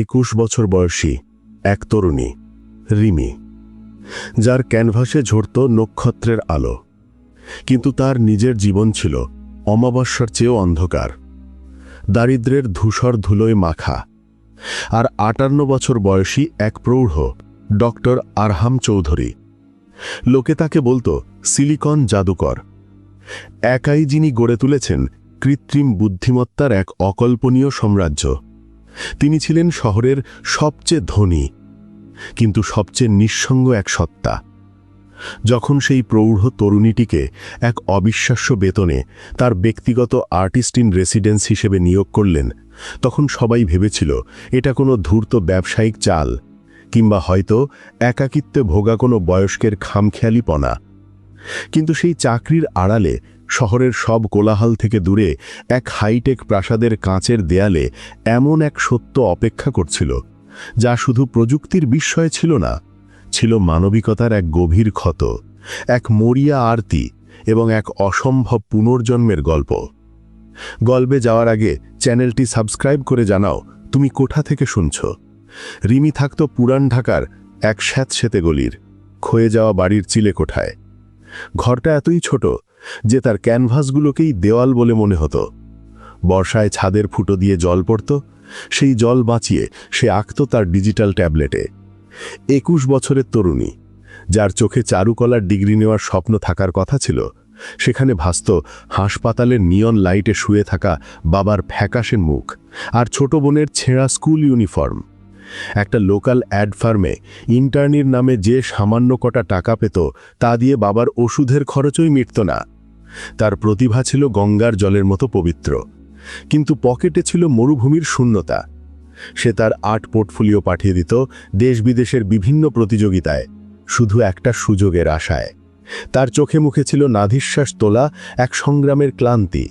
একুশ বছর বয়সী এক তরুণী, রিমি, যার ক্যানভাসে ঝরত নক্ষত্রের আলো। কিন্তু তার নিজের জীবন ছিল অমাবস্যার চেয়েও অন্ধকার। দারিদ্রের ধূসর ধুলোয় মাখা। আর আটান্ন বছর বয়সী এক প্রৌঢ়, ডক্টর আরহাম চৌধুরী। লোকে তাকে বলতো সিলিকন জাদুকর। একাই যিনি গড়ে তুলেছেন কৃত্রিম বুদ্ধিমত্তার এক অকল্পনীয় সাম্রাজ্য। তিনি ছিলেন শহরের সবচেয়ে ধনী, কিন্তু সবচেয়ে নিঃসঙ্গ এক সত্তা। যখন সেই প্রৌঢ় তরুণীটিকে এক অবিশ্বাস্য বেতনে তার ব্যক্তিগত আর্টিস্ট ইন রেসিডেন্স হিসেবে নিয়োগ করলেন, তখন সবাই ভেবেছিল, এটা কোনো ধূর্ত ব্যবসায়িক চাল, কিংবা হয়তো একাকিত্বে ভোগা কোনো বয়স্কের খামখেয়ালিপনা। কিন্তু সেই চাকরির আড়ালে শহরের সব কোলাহল থেকে দূরে এক হাইটেক প্রাসাদের কাঁচের দেয়ালে এমন এক সত্য অপেক্ষা করছিল, যা শুধু প্রযুক্তির বিস্ময় ছিল না, ছিল মানবিকতার এক গভীর ক্ষত, এক মরিয়া আরতি এবং এক অসম্ভব পুনর্জন্মের গল্প। গল্পে যাওয়ার আগে চ্যানেলটি সাবস্ক্রাইব করে জানাও তুমি কোঠা থেকে শুনছ। রিমি থাকত পুরান ঢাকার এক স্যাঁতসেতে গলির, ক্ষয়ে যাওয়া বাড়ির চিলে কোঠায়। ঘরটা এতই ছোট যে তার ক্যানভাসগুলোকেই দেওয়াল বলে মনে হতো। বর্ষায় ছাদের ফুটো দিয়ে জল পড়ত, সেই জল বাঁচিয়ে সে আঁকত তার ডিজিটাল ট্যাবলেটে। একুশ বছরের তরুণী, যার চোখে চারুকলার ডিগ্রি নেওয়ার স্বপ্ন থাকার কথা ছিল, সেখানে ভাসত হাসপাতালের নিয়ন লাইটে শুয়ে থাকা বাবার ফ্যাকাশের মুখ আর ছোট বোনের ছেঁড়া স্কুল ইউনিফর্ম। একটা লোকাল অ্যাড ফার্মে ইন্টার্নির নামে যে সামান্য কটা টাকা পেত, তা দিয়ে বাবার ওষুধের খরচই মিটত না। তার প্রতিভা ছিল গঙ্গার জলের মতো পবিত্র। কিন্তু পকেটে ছিল মরুভূমির শূন্যতা। সে তার আর্ট পোর্টফোলিও পাঠিয়ে দিত দেশ বিদেশের বিভিন্ন প্রতিযোগিতায়, শুধু একটা সুযোগের আশায়। তার চোখে মুখে ছিল নাধিশ্বাস তোলা এক সংগ্রামের ক্লান্তি,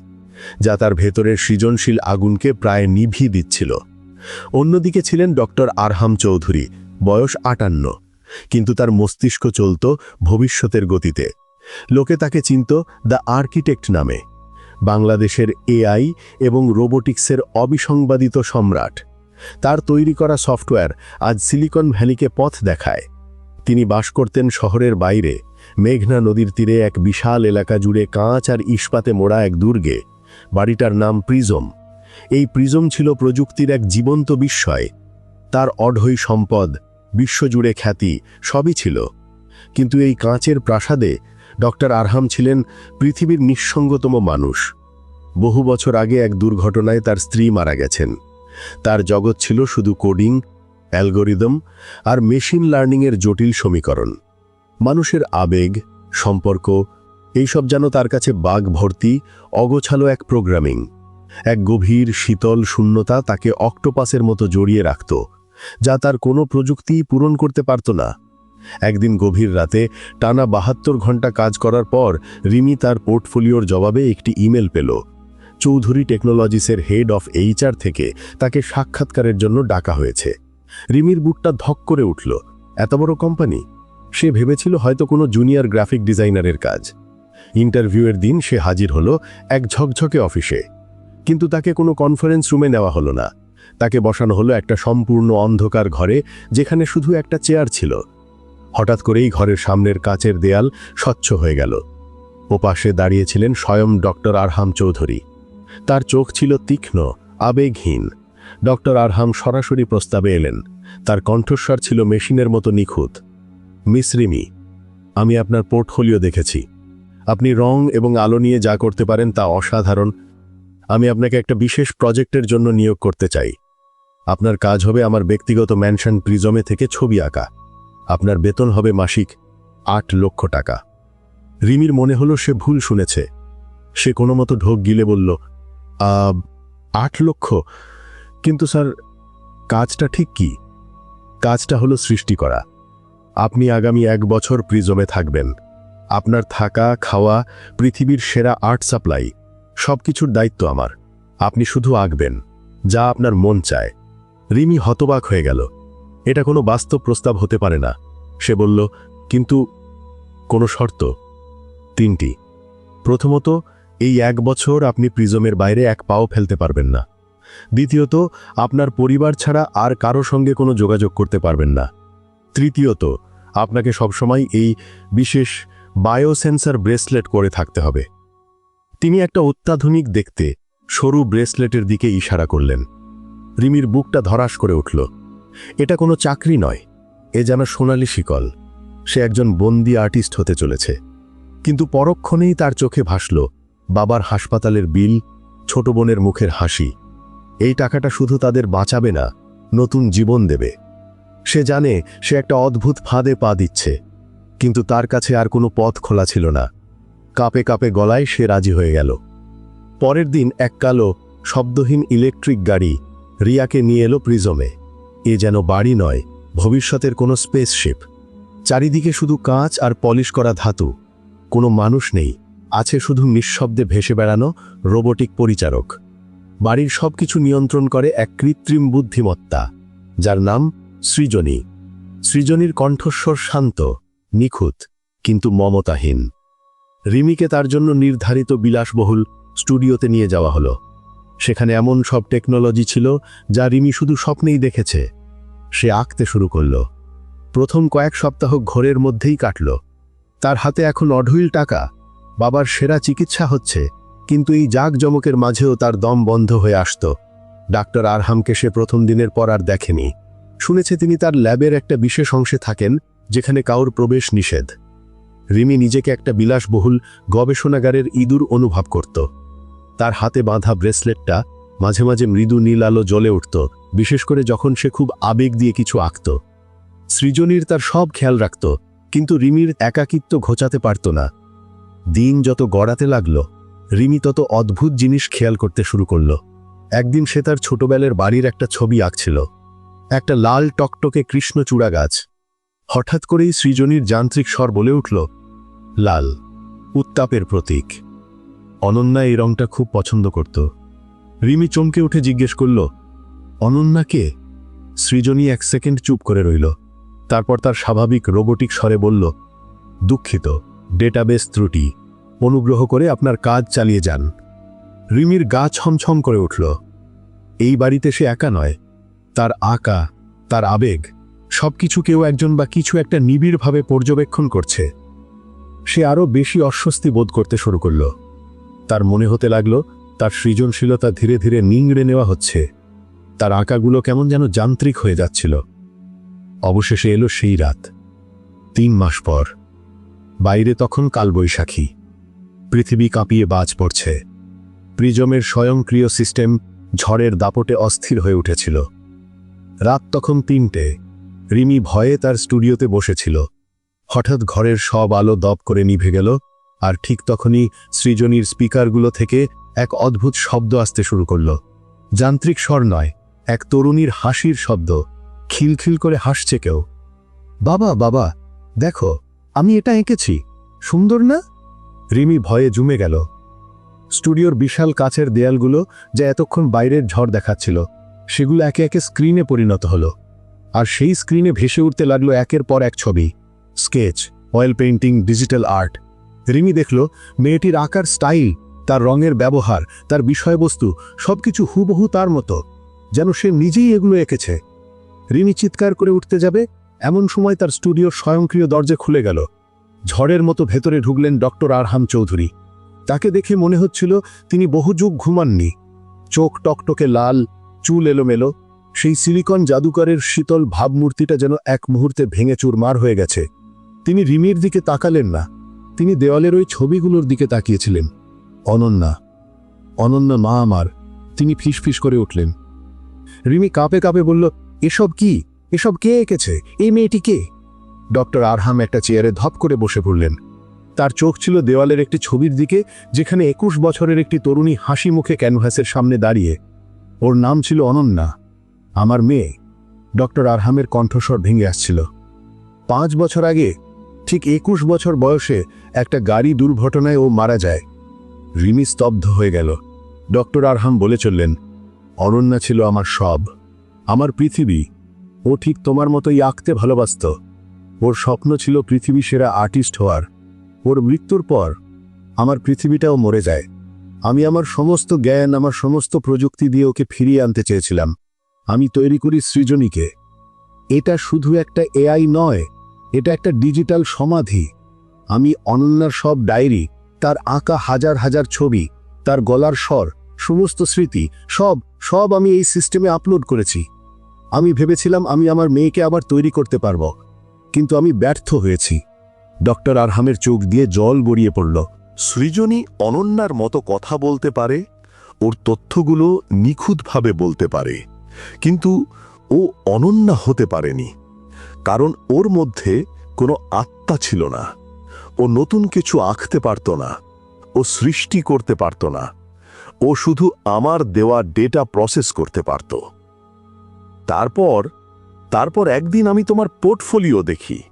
যা তার ভেতরের সৃজনশীল আগুনকে প্রায় নিভি দিচ্ছিল। অন্যদিকে ছিলেন ডক্টর আরহাম চৌধুরী, বয়স আটান্ন, কিন্তু তার মস্তিষ্ক চলত ভবিষ্যতের গতিতে। লোকে তাকে চিনত দ্য আর্কিটেক্ট নামে। বাংলাদেশের এআই এবং রোবোটিক্সের অবিসংবাদিত সম্রাট। তার তৈরি করা সফটওয়্যার আজ সিলিকন ভ্যালিকে পথ দেখায়। তিনি বাস করতেন শহরের বাইরে, মেঘনা নদীর তীরে এক বিশাল এলাকা জুড়ে কাঁচ আর ইস্পাতে মোড়া এক দুর্গে। বাড়িটার নাম প্রিজম। এই প্রিজম ছিল প্রযুক্তির এক জীবন্ত বিস্ময়। তার অঢৈ সম্পদ, বিশ্বজুড়ে খ্যাতি, সবই ছিল। কিন্তু এই কাঁচের প্রাসাদে ডক্টর আরহাম ছিলেন পৃথিবীর নিঃসঙ্গতম মানুষ। বহু বছর আগে এক দুর্ঘটনায় তার স্ত্রী মারা গেছেন। তার জগৎ ছিল শুধু কোডিং, অ্যালগোরিদম আর মেশিন লার্নিংয়ের জটিল সমীকরণ। মানুষের আবেগ, সম্পর্ক, এইসব যেন তার কাছে বাঘ ভর্তি অগোছালো এক প্রোগ্রামিং। এক গভীর, শীতল শূন্যতা তাকে অক্টোপাসের মতো জড়িয়ে রাখত, যা তার কোনো প্রযুক্তিই পূরণ করতে পারত না। একদিন গভীর রাতে টানা বাহাত্তর ঘণ্টা কাজ করার পর রিমি তার পোর্টফোলিওর জবাবে একটি ইমেল পেল। চৌধুরী টেকনোলজিসের হেড অফ এইচআর থেকে তাকে সাক্ষাৎকারের জন্য ডাকা হয়েছে। রিমির বুকটা ধক করে উঠল। এত বড় কোম্পানি? সে ভেবেছিল হয়তো কোনো জুনিয়র গ্রাফিক ডিজাইনারের কাজ। ইন্টারভিউয়ের দিন সে হাজির হলো এক ঝকঝকে অফিসে। কিন্তু তাকে কোনো কনফারেন্স রুমে নেওয়া হলো না। তাকে বসানো হলো একটা সম্পূর্ণ অন্ধকার ঘরে যেখানে শুধু একটা চেয়ার ছিল। হঠাৎ করেই ঘরের সামনের কাচের দেয়াল স্বচ্ছ হয়ে গেল। ওপাশে দাঁড়িয়েছিলেন স্বয়ং ডক্টর আরহাম চৌধুরী। তার চোখ ছিল তীক্ষ্ণ, আবেগহীন। ডক্টর আরহাম সরাসরি প্রস্তাবে এলেন। তার কণ্ঠস্বর ছিল মেশিনের মতো নিখুঁত। মিস রিমি, আমি আপনার পোর্টফোলিও দেখেছি। আপনি রং এবং আলো নিয়ে যা করতে পারেন তা অসাধারণ। আমি আপনাকে একটা বিশেষ প্রজেক্টের জন্য নিয়োগ করতে চাই। আপনার কাজ হবে আমার ব্যক্তিগত ম্যানশন প্রিজমে থেকে ছবি আঁকা। আপনার বেতন হবে মাসিক আট লক্ষ টাকা। রিমির মনে হলো সে ভুল শুনেছে। সে কোনো মতো ঢোক গিলে বলল "আব, আট লক্ষ? কিন্তু স্যার কাজটা ঠিক কি? কাজটা হলো সৃষ্টি করা। আপনি আগামী এক বছর প্রিজমে থাকবেন। আপনার থাকা খাওয়া পৃথিবীর সেরা আর্ট সাপ্লাই সব কিছুর দায়িত্ব আমার। আপনি শুধু আঁকবেন যা আপনার মন চায়। রিমি হতবাক হয়ে গেল। এটা কোনো বাস্তব প্রস্তাব হতে পারে না। সে বলল, কিন্তু কোনো শর্ত। তিনটি। প্রথমত, এই এক বছর আপনি প্রিজমের বাইরে এক পাও ফেলতে পারবেন না। দ্বিতীয়ত, আপনার পরিবার ছাড়া আর কারও সঙ্গে কোনো যোগাযোগ করতে পারবেন না। তৃতীয়ত, আপনাকে সবসময় এই বিশেষ বায়োসেন্সার ব্রেসলেট করে থাকতে হবে। তিনি একটা অত্যাধুনিক দেখতে সরু ব্রেসলেটের দিকে ইশারা করলেন। রিমির বুকটা ধরাস করে উঠল। এটা কোনো চাকরি নয়, এ যেন সোনালি শিকল। সে একজন বন্দি আর্টিস্ট হতে চলেছে। কিন্তু পরক্ষণেই তার চোখে ভাসল বাবার হাসপাতালের বিল, ছোট বোনের মুখের হাসি। এই টাকাটা শুধু তাদের বাঁচাবে না, নতুন জীবন দেবে। সে জানে সে একটা অদ্ভুত ফাঁদে পা দিচ্ছে। কিন্তু তার কাছে আর কোনো পথ খোলা ছিল না। কাপে কাপে গলায় সে রাজি হয়ে গেল। পরের দিন এক কালো, শব্দহীন ইলেকট্রিক গাড়ি রিয়াকে নিয়ে এলো প্রিজমে। এ যেন বাড়ি নয়, ভবিষ্যতের কোনো স্পেসশিপ চারিদিকে শুধু কাঁচ আর পলিশ করা ধাতু। কোনো মানুষ নেই, আছে শুধু নিঃশব্দে ভেসে বেড়ানো রোবোটিক পরিচারক। বাড়ির সবকিছু নিয়ন্ত্রণ করে এক কৃত্রিম বুদ্ধিমত্তা, যার নাম সৃজনী। সৃজনীর কণ্ঠস্বর শান্ত, নিখুঁত, কিন্তু মমতাহীন। রিমিকে তার জন্য নির্ধারিত বিলাসবহুল স্টুডিওতে নিয়ে যাওয়া হলো। সেখানে এমন সব টেকনোলজি ছিল যা রিমি শুধু স্বপ্নেই দেখেছে। সে আঁকতে শুরু করল। প্রথম কয়েক সপ্তাহ ঘোরের মধ্যেই কাটল। তার হাতে এখন অঢুইল টাকা, বাবার সেরা চিকিৎসা হচ্ছে, কিন্তু এই জাঁকজমকের মাঝেও তার দম বন্ধ হয়ে আসত। ডাক্তার আরহামকে সে প্রথম দিনের পর আর দেখেনি। শুনেছে তিনি তার ল্যাবের একটা বিশেষ অংশে থাকেন, যেখানে কাউর প্রবেশ নিষেধ। রিমি নিজেকে একটা বিলাসবহুল গবেষণাগারের ইঁদুর অনুভব করত। তার হাতে বাঁধা ব্রেসলেটটা মাঝে মাঝে মৃদু নীল আলো জ্বলে উঠত, বিশেষ করে যখন সে খুব আবেগ দিয়ে কিছু আঁকত। সৃজনীর তার সব খেয়াল রাখত, কিন্তু রিমির একাকিত্ব ঘোচাতে পারত না। দিন যত গড়াতে লাগল, রিমি তত অদ্ভুত জিনিস খেয়াল করতে শুরু করল। একদিন সে তার ছোটবেলার বাড়ির একটা ছবি আঁকছিল। একটা লাল টকটকে কৃষ্ণচূড়া গাছ। হঠাৎ করেই সৃজনীর যান্ত্রিক স্বর বলে উঠল, লাল, উত্তাপের প্রতীক। অনন্যা এই রংটা খুব পছন্দ করত। রিমি চমকে উঠে জিজ্ঞেস করল, অনন্যা কে? সৃজনী এক সেকেন্ড চুপ করে রইল। তারপর তার স্বাভাবিক রোবোটিক স্বরে বলল, দুঃখিত, ডেটাবেস ত্রুটি। অনুগ্রহ করে আপনার কাজ চালিয়ে যান। রিমির গা ছমছম করে উঠল। এই বাড়িতে সে একা নয়। তার আঁকা, তার আবেগ, সবকিছু কেউ একজন বা কিছু একটা নিবিড়ভাবে পর্যবেক্ষণ করছে। সে আরও বেশি অস্বস্তি বোধ করতে শুরু করল। তার মনে হতে লাগল তার সৃজনশীলতা ধীরে ধীরে নিংড়ে নেওয়া হচ্ছে। তার আঁকাগুলো কেমন যেন যান্ত্রিক হয়ে যাচ্ছিল। অবশেষে এলো সেই রাত। তিন মাস পর। বাইরে তখন কালবৈশাখী। পৃথিবী কাঁপিয়ে বাজ পড়ছে। প্রিজমের স্বয়ংক্রিয় সিস্টেম ঝড়ের দাপটে অস্থির হয়ে উঠেছিল। রাত তখন তিনটে। রিমি ভয়ে তার স্টুডিওতে বসেছিল। হঠাৎ ঘরের সব আলো দপ করে নিভে গেল, আর ঠিক তখনই সৃজনীর স্পিকারগুলো থেকে এক অদ্ভুত শব্দ আসতে শুরু করল। যান্ত্রিক স্বর নয়, এক তরুণীর হাসির শব্দ। খিলখিল করে হাসছে কেউ। বাবা বাবা, দেখো, আমি এটা এঁকেছি। সুন্দর না? রিমি ভয়ে জুমে গেল। স্টুডিওর বিশাল কাচের দেয়ালগুলো যা এতক্ষণ বাইরের ঝড় দেখাচ্ছিল, সেগুলো একে একে স্ক্রিনে পরিণত হলো। আর সেই স্ক্রিনে ভেসে উঠতে লাগল একের পর এক ছবি। Sketch, oil painting, digital art. Rimi দেখল, মেয়েটির আঁকার স্টাইল তার রঙের ব্যবহার, তার বিষয়বস্তু, সবকিছু হুবহু তার মতো, যেন সে নিজেই এগুলো এঁকেছে। রিনি চিৎকার করে উঠতে যাবে, এমন সময় তার স্টুডিওর স্বয়ংক্রিয় দরজা খুলে গেল। ঝড়ের মতো ভেতরে ঢুকলেন ডক্টর আরহাম চৌধুরী। তাকে দেখে মনে হচ্ছিল তিনি বহু যুগ ঘুমাননি। চোখ টকটকে লাল, চুল এলোমেলো, সেই সিলিকন জাদুকরের শীতল ভাবমূর্তিটা যেন এক মুহূর্তে ভেঙে চুরমার হয়ে গেছে। তিনি রিমির দিকে তাকালেন না। তিনি দেওয়ালের ওই ছবিগুলোর দিকে তাকিয়েছিলেন। অনন্যা অনন্যা মা আমার, তিনি ফিসফিস করে উঠলেন। রিমি কাঁপে কাঁপে বলল, এসব কি? এসব কে এঁকেছে? এই মেয়েটি কে? ডক্টর আরহাম একটা চেয়ারে ধপ করে বসে পড়লেন। তার চোখ ছিল দেওয়ালের একটি ছবির দিকে, যেখানে একুশ বছরের একটি তরুণী হাসি মুখে ক্যানভাসের সামনে দাঁড়িয়ে। ওর নাম ছিল অনন্যা, আমার মেয়ে। ডক্টর আরহামের কণ্ঠস্বর ভেঙে আসছিল। পাঁচ বছর আগে, ঠিক একুশ বছর বয়সে একটা গাড়ি দুর্ঘটনায় ও মারা যায়। রিমি স্তব্ধ হয়ে গেল। ডক্টর আরহাম বলে চললেন, অনন্যা ছিল আমার সব, আমার পৃথিবী। ও ঠিক তোমার মতোই আঁকতে ভালোবাসত। ওর স্বপ্ন ছিল পৃথিবী সেরা আর্টিস্ট হওয়ার। ওর মৃত্যুর পর আমার পৃথিবীটাও মরে যায়। আমি আমার সমস্ত জ্ঞান, আমার সমস্ত প্রযুক্তি দিয়ে ওকে ফিরিয়ে আনতে চেয়েছিলাম। আমি তৈরি করি সৃজনীকে। এটা শুধু একটা এআই নয়, এটা একটা ডিজিটাল সমাধি। আমি অনন্যার সব ডায়েরি তার আঁকা হাজার হাজার ছবি, তার গলার স্বর, সমস্ত স্মৃতি, সব সব আমি এই সিস্টেমে আপলোড করেছি। আমি ভেবেছিলাম আমি আমার মেয়েকে আবার তৈরি করতে পারব। কিন্তু আমি ব্যর্থ হয়েছি। ডক্টর আরহামের চোখ দিয়ে জল গড়িয়ে পড়ল। সৃজনী অনন্যার মতো কথা বলতে পারে, ওর তথ্যগুলো নিখুঁতভাবে বলতে পারে। কিন্তু ও অনন্যা হতে পারেনি। কারণ ওর মধ্যে কোনো আত্মা ছিল না। ও নতুন কিছু আঁকতে পারত না, ও সৃষ্টি করতে পারত না, ও শুধু আমার দেওয়া ডেটা প্রসেস করতে পারত। তারপর তারপর একদিন আমি তোমার পোর্টফোলিও দেখি।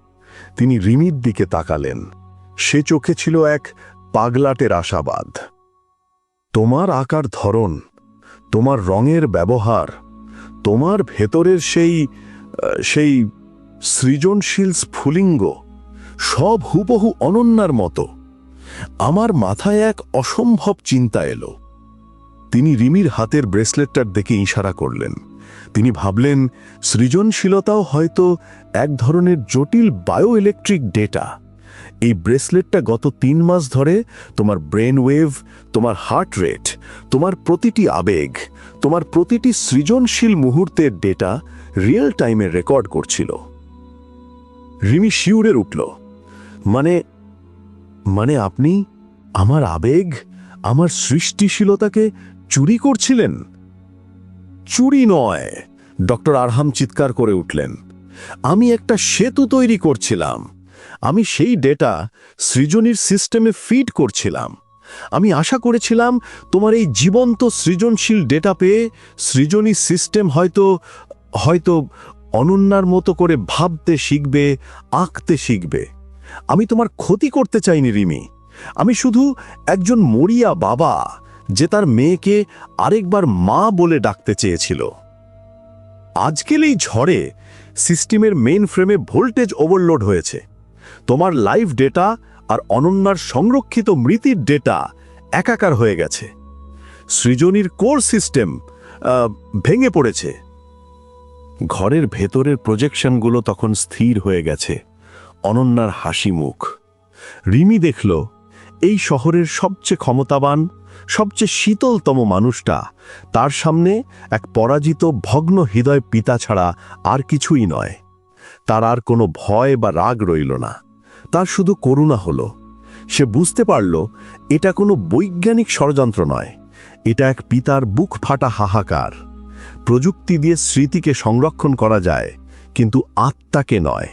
তিনি রিমির দিকে তাকালেন। সে চোখে ছিল এক পাগলাটের আশাবাদ। তোমার আকার ধরন, তোমার রঙের ব্যবহার, তোমার ভেতরের সেই সেই সৃজনশীল স্ফুলিঙ্গ সব হুবহু অনন্যার মতো। আমার মাথায় এক অসম্ভব চিন্তা এলো। তিনি রিমির হাতের ব্রেসলেটটার দিকে ইশারা করলেন। তিনি ভাবলেন, সৃজনশীলতাও হয়তো এক ধরনের জটিল বায়ো ইলেকট্রিক ডেটা। এই ব্রেসলেটটা গত তিন মাস ধরে তোমার ব্রেন ওয়েভ, তোমার হার্ট রেট, তোমার প্রতিটি আবেগ, তোমার প্রতিটি সৃজনশীল মুহূর্তের ডেটা রিয়েল টাইমে রেকর্ড করছিল। রিমি শিউরে উঠল। মানে মানে আপনি আমার আবেগ, আমার সৃষ্টিশীলতাকে চুরি করছিলেন? চুরি নয়, ডক্টর আরহাম চিৎকার করে উঠলেন। আমি একটা সেতু তৈরি করছিলাম। আমি সেই ডেটা সৃজনীর সিস্টেমে ফিড করছিলাম। আমি আশা করেছিলাম তোমার এই জীবন্ত সৃজনশীল ডেটা পেয়ে সৃজনী সিস্টেম হয়তো হয়তো অনন্যার মতো করে ভাবতে শিখবে, আঁকতে শিখবে। আমি তোমার ক্ষতি করতে চাইনি, রিমি। আমি শুধু একজন মরিয়া বাবা যে তার মেয়েকে আরেকবার মা বলে ডাকতে চেয়েছিল। আজকের এই ঝড়ে সিস্টেমের মেইন ফ্রেমে ভোল্টেজ ওভারলোড হয়েছে। তোমার লাইভ ডেটা আর অনন্যার সংরক্ষিত মৃতির ডেটা একাকার হয়ে গেছে। সৃজনীর কোর সিস্টেম ভেঙে পড়েছে। ঘরের ভেতরের প্রজেকশনগুলো তখন স্থির হয়ে গেছে। অনন্যার হাসি মুখ। রিমি দেখল, এই শহরের সবচেয়ে ক্ষমতাবান, সবচেয়ে শীতলতম মানুষটা, তার সামনে এক পরাজিত, ভগ্ন হৃদয় পিতা ছাড়া আর কিছুই নয়। তার আর কোনো ভয় বা রাগ রইল না। তার শুধু করুণা হলো। সে বুঝতে পারল, এটা কোনো বৈজ্ঞানিক ষড়যন্ত্র নয়। এটা এক পিতার বুক ফাটা হাহাকার। প্রযুক্তি দিয়ে স্মৃতিকে সংরক্ষণ করা যায়, কিন্তু আত্মাকে নয়।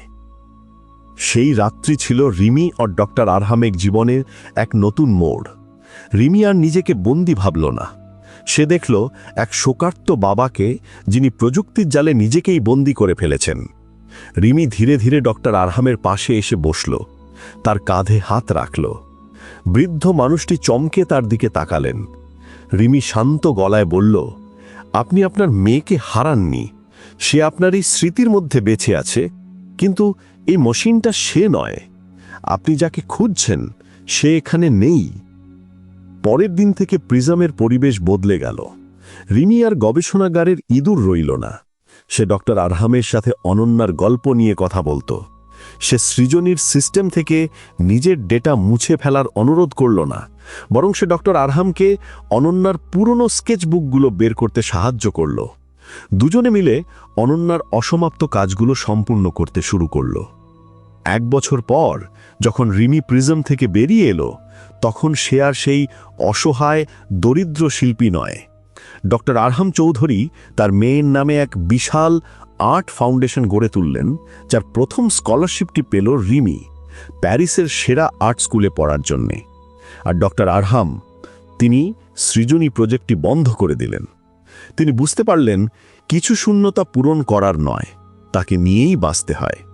সেই রাত্রি ছিল রিমি ও ডক্টর আরহামেক জীবনের এক নতুন মোড়। রিমি আর নিজেকে বন্দি ভাবল না। সে দেখল এক শোকার্ত বাবাকে যিনি প্রযুক্তির জালে নিজেকেই বন্দি করে ফেলেছেন। রিমি ধীরে ধীরে ডক্টর আরহামের পাশে এসে বসল। তার কাঁধে হাত রাখল। বৃদ্ধ মানুষটি চমকে তার দিকে তাকালেন। রিমি শান্ত গলায় বলল, আপনি আপনার মেয়েকে হারাননি। সে আপনার এই স্মৃতির মধ্যে বেঁচে আছে। কিন্তু এই মশিনটা সে নয়। আপনি যাকে খুঁজছেন, সে এখানে নেই। পরের দিন থেকে প্রিজমের পরিবেশ বদলে গেল। রিমি আর গবেষণাগারের ইঁদুর রইল না। সে ডক্টর আরহামের সাথে অনন্যার গল্প নিয়ে কথা বলতো। সে সৃজনীর সিস্টেম থেকে নিজের ডেটা মুছে ফেলার অনুরোধ করল না। বরং সে ডক্টর আরহামকে অনন্যার পুরনো স্কেচবুকগুলো বের করতে সাহায্য করল। দুজনে মিলে অনন্যার অসমাপ্ত কাজগুলো সম্পূর্ণ করতে শুরু করল। এক বছর পর যখন রিমি প্রিজম থেকে বেরিয়ে এলো, তখন সে আর সেই অসহায়, দরিদ্র শিল্পী নয়। ডক্টর আরহাম চৌধুরী তার মেয়ের নামে এক বিশাল আর্ট ফাউন্ডেশন গড়ে তুললেন, যার প্রথম স্কলারশিপটি পেল রিমি, প্যারিসের সেরা আর্ট স্কুলে পড়ার জন্যে। আর ডক্টর আরহাম, তিনি সৃজনী প্রজেক্টটি বন্ধ করে দিলেন। তিনি বুঝতে পারলেন, কিছু শূন্যতা পূরণ করার নয়, তাকে নিয়েই বাঁচতে হয়।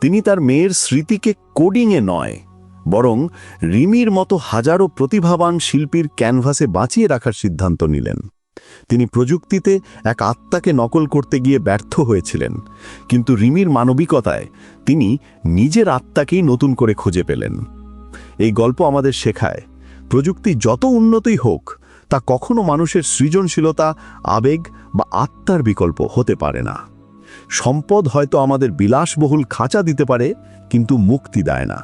তিনি তার মেয়ের স্মৃতিকে কোডিংয়ে নয়, বরং রিমির মতো হাজারো প্রতিভাবান শিল্পীর ক্যানভাসে বাঁচিয়ে রাখার সিদ্ধান্ত নিলেন। তিনি প্রযুক্তিতে এক আত্মাকে নকল করতে গিয়ে ব্যর্থ হয়েছিলেন, কিন্তু রিমির মানবিকতায় তিনি নিজের আত্মাকেই নতুন করে খুঁজে পেলেন। এই গল্প আমাদের শেখায়, প্রযুক্তি যত উন্নতই হোক, তা কখনো মানুষের সৃজনশীলতা, আবেগ বা আত্মার বিকল্প হতে পারে না। সম্পদ হয়তো আমাদের বিলাসবহুল খাঁচা দিতে পারে, কিন্তু মুক্তি দেয় না।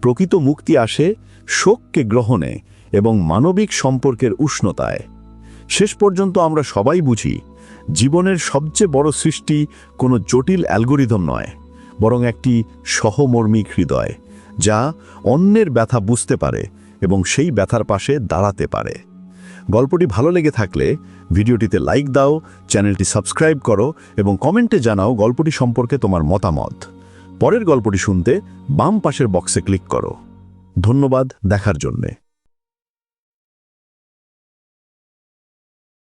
প্রকৃত মুক্তি আসে শোককে গ্রহণে এবং মানবিক সম্পর্কের উষ্ণতায়। শেষ পর্যন্ত আমরা সবাই বুঝি, জীবনের সবচেয়ে বড় সৃষ্টি কোনো জটিল অ্যালগোরিদম নয়, বরং একটি সহমর্মিক হৃদয়, যা অন্যের ব্যথা বুঝতে পারে এবং সেই ব্যথার পাশে দাঁড়াতে পারে। গল্পটি ভালো লেগে থাকলে ভিডিওটিতে লাইক দাও, চ্যানেলটি সাবস্ক্রাইব করো এবং কমেন্টে জানাও গল্পটি সম্পর্কে তোমার মতামত। পরের গল্পটি শুনতে বাম পাশের বক্সে ক্লিক করো। ধন্যবাদ, দেখার জন্যে।